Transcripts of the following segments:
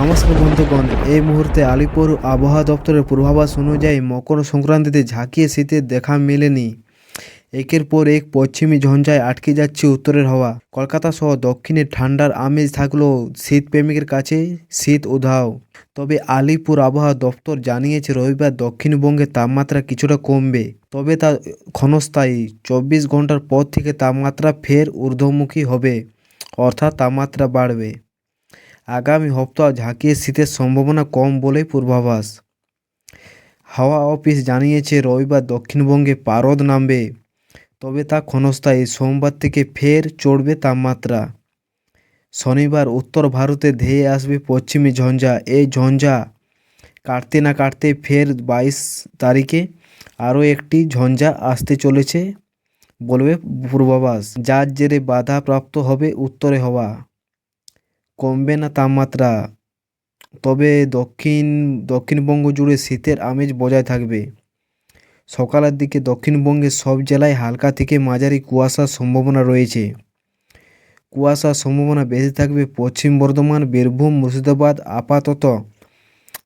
নমস্কার বন্ধুগণ। এই মুহূর্তে আলিপুর আবহাওয়া দপ্তরের পূর্বাভাস অনুযায়ী মকর সংক্রান্তিতে ঝাঁকিয়ে শীতের দেখা মেলেনি। একের পর এক পশ্চিমী ঝঞ্ঝায় আটকে যাচ্ছে উত্তরের হাওয়া। কলকাতা সহ দক্ষিণে ঠান্ডার আমেজ থাকলেও শীত প্রেমিকের কাছে শীত উধাও। তবে আলিপুর আবহাওয়া দপ্তর জানিয়েছে, রবিবার দক্ষিণবঙ্গে তাপমাত্রা কিছুটা কমবে। তবে তা ক্ষণস্থায়ী। চব্বিশ ঘণ্টার পর থেকে তাপমাত্রা ফের ঊর্ধ্বমুখী হবে, অর্থাৎ তাপমাত্রা বাড়বে। আগামী সপ্তাহ ঝাঁকিয়ে শীতের সম্ভাবনা কম বলে পূর্বাভাস। হাওয়া অফিস জানিয়েছে রবিবার দক্ষিণবঙ্গে পারদ নামবে, তবে তা ক্ষণস্থায়ী। সোমবার থেকে ফের চড়বে তাপমাত্রা। শনিবার উত্তর ভারতে ধেয়ে আসবে পশ্চিমী ঝঞ্ঝা। এই ঝঞ্ঝা কাটতে না কাটতে ফের বাইশ তারিখে আরও একটি ঝঞ্ঝা আসতে চলেছে বলবে পূর্বাভাস। যার জেরে বাধাপ্রাপ্ত হবে উত্তরে হওয়া। কমবে না তাপমাত্রা, তবে দক্ষিণ, দক্ষিণবঙ্গ জুড়ে শীতের আমেজ বজায় থাকবে। সকালের দিকে দক্ষিণবঙ্গের সব জেলায় হালকা থেকে মাঝারি কুয়াশার সম্ভাবনা রয়েছে। কুয়াশার সম্ভাবনা বেশি থাকবে পশ্চিম বর্ধমান, বীরভূম, মুর্শিদাবাদ, আপাতত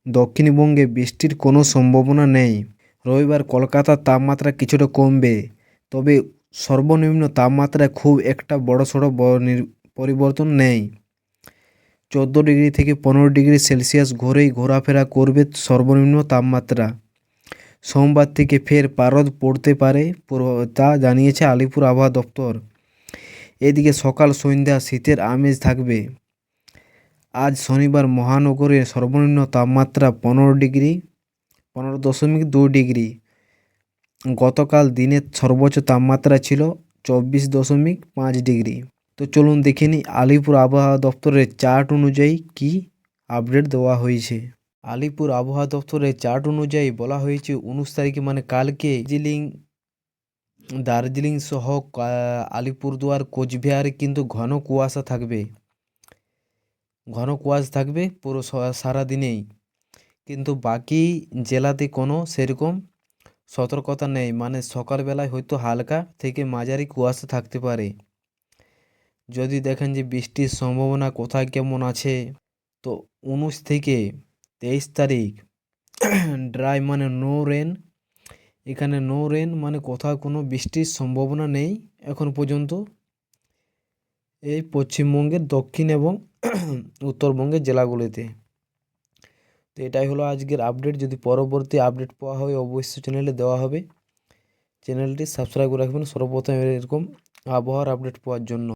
দক্ষিণবঙ্গে বৃষ্টির কোনো সম্ভাবনা নেই। রবিবার কলকাতার তাপমাত্রা কিছুটা কমবে, তবে সর্বনিম্ন তাপমাত্রায় খুব একটা বড়সড় পরিবর্তন নেই। চোদ্দ ডিগ্রি থেকে পনেরো ডিগ্রি সেলসিয়াস ঘরেই ঘোরাফেরা করবে সর্বনিম্ন তাপমাত্রা। সোমবার থেকে ফের পারদ পড়তে পারে তা জানিয়েছে আলিপুর আবহাওয়া দপ্তর। এদিকে সকাল, সন্ধ্যা শীতের আমেজ থাকবে। আজ শনিবার মহানগরের সর্বনিম্ন তাপমাত্রা পনেরো ডিগ্রি, পনেরো দশমিক দু ডিগ্রি। গতকাল দিনের সর্বোচ্চ তাপমাত্রা ছিল চব্বিশ দশমিক পাঁচ ডিগ্রি। তো চলুন দেখে নিই আলিপুর আবহাওয়া দপ্তরের চার্ট অনুযায়ী কি আপডেট দেওয়া হয়েছে। আলিপুর আবহাওয়া দপ্তরের চার্ট অনুযায়ী বলা হয়েছে, উনিশ তারিখে মানে কালকে দার্জিলিং দার্জিলিং সহ আলিপুরদুয়ার, কোচবিহারে কিন্তু ঘন কুয়াশা থাকবে। ঘন কুয়াশা থাকবে পুরো স- সারাদিনেই কিন্তু বাকি জেলাতে কোনো সেরকম সতর্কতা নেই মানে সকালবেলায় হয়তো হালকা থেকে মাঝারি কুয়াশা থাকতে পারে। যদি দেখেন যে বৃষ্টির সম্ভাবনা কোথায় কেমন আছে, তো উনিশ থেকে তেইশ তারিখ ড্রাই মানে নো রেন এখানে নো রেন মানে কোথাও কোনো বৃষ্টির সম্ভাবনা নেই এখন পর্যন্ত। এই পশ্চিমবঙ্গের দক্ষিণ এবং উত্তরবঙ্গের জেলাগুলিতে। তো এটাই হলো আজকের আপডেট যদি পরবর্তী আপডেট পাওয়া হয় অবশ্যই চ্যানেলে দেওয়া হবে। চ্যানেলটি সাবস্ক্রাইব করে রাখবেন। সর্বপ্রথম এরকম আবহাওয়ার আপডেট পাওয়ার জন্য।